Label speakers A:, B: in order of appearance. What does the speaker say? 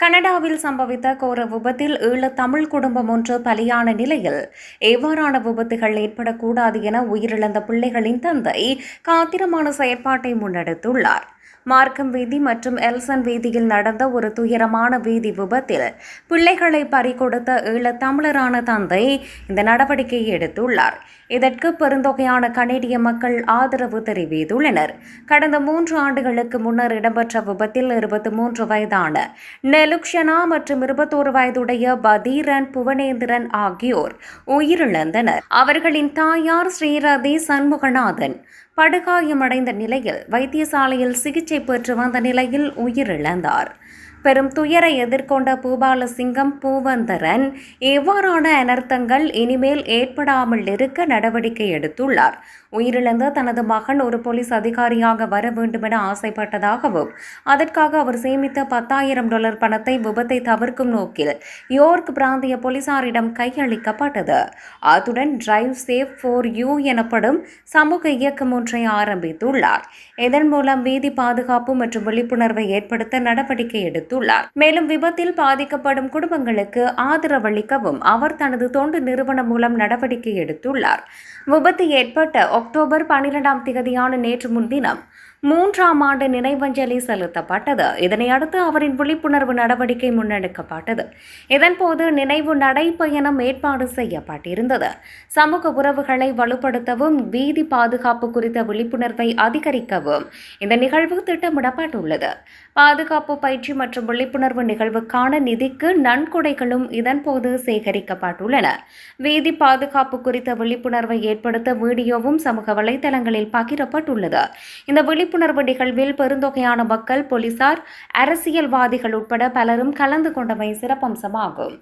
A: கனடாவில் சம்பவித்த கோர விபத்தில் ஈழ தமிழ் குடும்பம் ஒன்று பலியான நிலையில். எவ்வாறான விபத்துகள் ஏற்படக்கூடாது என உயிரிழந்த பிள்ளைகளின் தந்தை காத்திரமான செயற்பாட்டை முன்னெடுத்துள்ளார். மார்க்கம் வீதி மற்றும் எல்சன் வீதியில் நடந்த ஒரு துயரமான வீதி விபத்தில் பிள்ளைகளை பறிகொடுத்த ஈழத் தமிழரான தந்தை இந்த நடவடிக்கையை எடுத்துள்ளார். இதற்கு பெருந்தொகையான கனேடிய மக்கள் ஆதரவு தெரிவித்துள்ளனர். கடந்த மூன்று ஆண்டுகளுக்கு முன்னர் இடம்பெற்ற விபத்தில் இருபத்தி மூன்று வயதான நெலுக்ஷனா மற்றும் இருபத்தோரு வயதுடைய பதீரன் புவனேந்திரன் ஆகியோர் உயிரிழந்தனர். அவர்களின் தாயார் ஸ்ரீரதி சண்முகநாதன் படுகாயமடைந்த நிலையில் வைத்தியசாலையில் சிகிச்சை பெற்று வந்த நிலையில் உயிரிழந்தார். பெரும் துயரை எதிர்கொண்ட பூபாலசிங்கம் பூவந்தரன் எவ்வாறான அனர்த்தங்கள் இனிமேல் ஏற்படாமல் இருக்க நடவடிக்கை எடுத்துள்ளார். உயிரிழந்த தனது மகன் ஒரு போலீஸ் அதிகாரியாக வர வேண்டுமென ஆசைப்பட்டதாகவும் அதற்காக அவர் சேமித்த பத்தாயிரம் டாலர் பணத்தை விபத்தை தவிர்க்கும் நோக்கில் யோர்க் பிராந்திய போலீசாரிடம் கையளிக்கப்பட்டது. அத்துடன் டிரைவ் சேஃப் ஃபோர் யூ எனப்படும் சமூக இயக்கம் ஒன்றை ஆரம்பித்துள்ளார். இதன் மூலம் வீதி பாதுகாப்பு மற்றும் விழிப்புணர்வை ஏற்படுத்த நடவடிக்கை தெரிவித்துள்ளார். மேலும் விபத்தில் பாதிக்கப்படும் குடும்பங்களுக்கு ஆதரவளிக்கவும் அவர் தனது தொண்டு நிறுவனம் மூலம் நடவடிக்கை எடுத்துள்ளார். விபத்து ஏற்பட்ட அக்டோபர் பனிரெண்டாம் திகதியான நேற்று முன்தினம் மூன்றாம் ஆண்டு நினைவஞ்சலி செலுத்தப்பட்டது. இதனையடுத்து அவரின் விழிப்புணர்வு நடவடிக்கை முன்னெடுக்கப்பட்டது. இதன்போது நினைவு நடைப்பயணம் ஏற்பாடு செய்யப்பட்டிருந்தது. சமூக உறவுகளை வலுப்படுத்தவும் வீதி பாதுகாப்பு குறித்த விழிப்புணர்வை அதிகரிக்கவும் இந்த நிகழ்வு திட்டமிடப்பட்டுள்ளது. பாதுகாப்பு பயிற்சி மற்றும் விழிப்புணர்வு நிகழ்வுக்கான நிதிக்கு நன்கொடைகளும் இதன்போது சேகரிக்கப்பட்டுள்ளன. வீதி பாதுகாப்பு குறித்த விழிப்புணர்வை ஏற்படுத்த வீடியோவும் சமூக வலைதளங்களில் பகிரப்பட்டுள்ளது. இந்த விழிப்புணர்வு நிகழ்வில் பெருந்தொகையான மக்கள் போலீசார் அரசியல்வாதிகள் உட்பட பலரும் கலந்து கொண்டமை சிறப்பம்சமாகும்.